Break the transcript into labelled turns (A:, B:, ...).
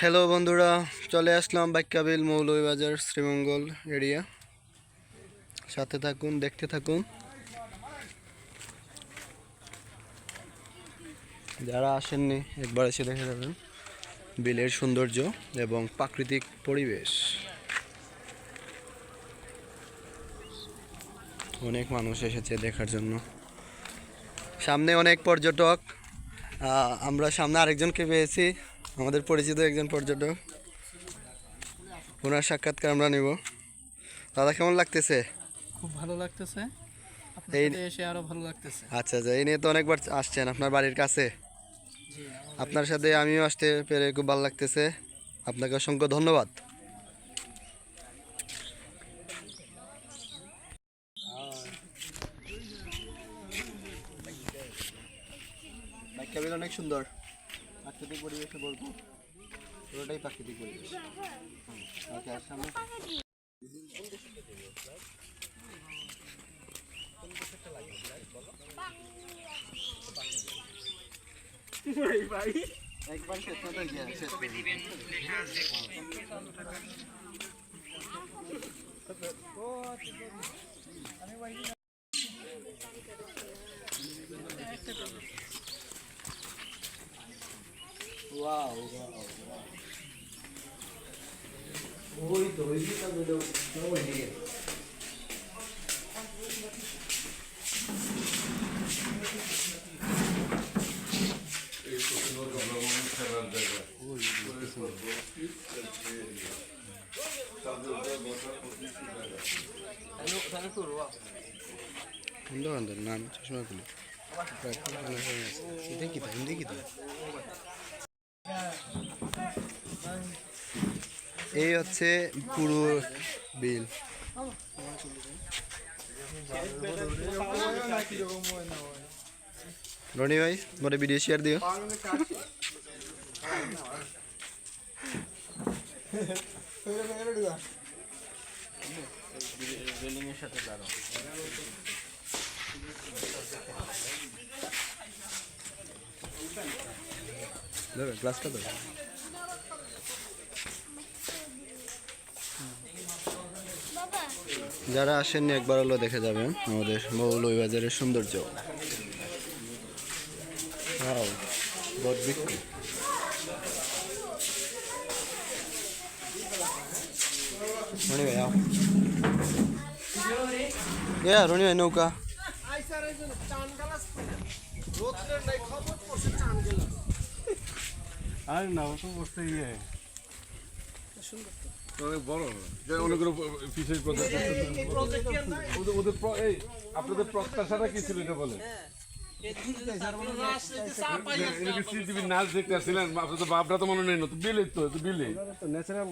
A: Hello বন্ধুরা। চলে আসলাম বাক্যাবিল মৌলভীবাজার শ্রীমঙ্গল এরিয়া। সাথে থাকুন, দেখতে থাকুন। যারা আসেননি, একবার এসে দেখে যাবেন। বিলের সৌন্দর্য এবং প্রাকৃতিক পরিবেশ। অনেক মানুষ এসেছে দেখার জন্য। সামনে অনেক পর্যটক। আমরা সামনে আরেকজনকে পেয়েছি। আমাদের পরিচিত একজন পর্যটক। ওনার সাক্ষাৎকার আমরা নিব। দাদা কেমন লাগতেছে?
B: খুব ভালো লাগতেছে।
A: এই-
B: এসে আরও ভালো লাগতেছে।
A: আচ্ছা আচ্ছা এই নিয়ে তো অনেকবার আসছেন আপনার বাড়ির কাছে। আপনার সাথে আমিও আসতে পেরে খুব ভালো লাগতেছে। আপনাকে অসংখ্য ধন্যবাদ। অনেক সুন্দর। প্রাকৃতিক পরিবেশে বলব। পুরোটাই প্রাকৃতিক পরিবেশ। ওকে আর একবার শেষ মতো গিয়ে করে wow, wow. Uy, tuloy kita mo daw. Tuloy din. ఉందో అందరు నా చష్మా కులి హిందీ కితా హిందీ కితా এই হচ্ছে পুরো বিল। রনি ভাই মোটে ভিডিও শেয়ার দিও। যারা আসেননি একবার হলো দেখে যাবেন আমাদের মৌলভীবাজারের সৌন্দর্য। Wow, বটবৃক্ষ। রনি ভাই নৌকা।
C: আর না তো বসতে গিয়ে অনেক বড় অনেকগুলো ফিশের ওদের ওদের এই আপনাদের প্রত্যাশাটা কি ছিল এটা বলেন সিটিভির নাচ দেখতে আসছিলেন বাপরা তো মনে নেই না তো বিলে তো তো বিলে
D: ন্যাচারাল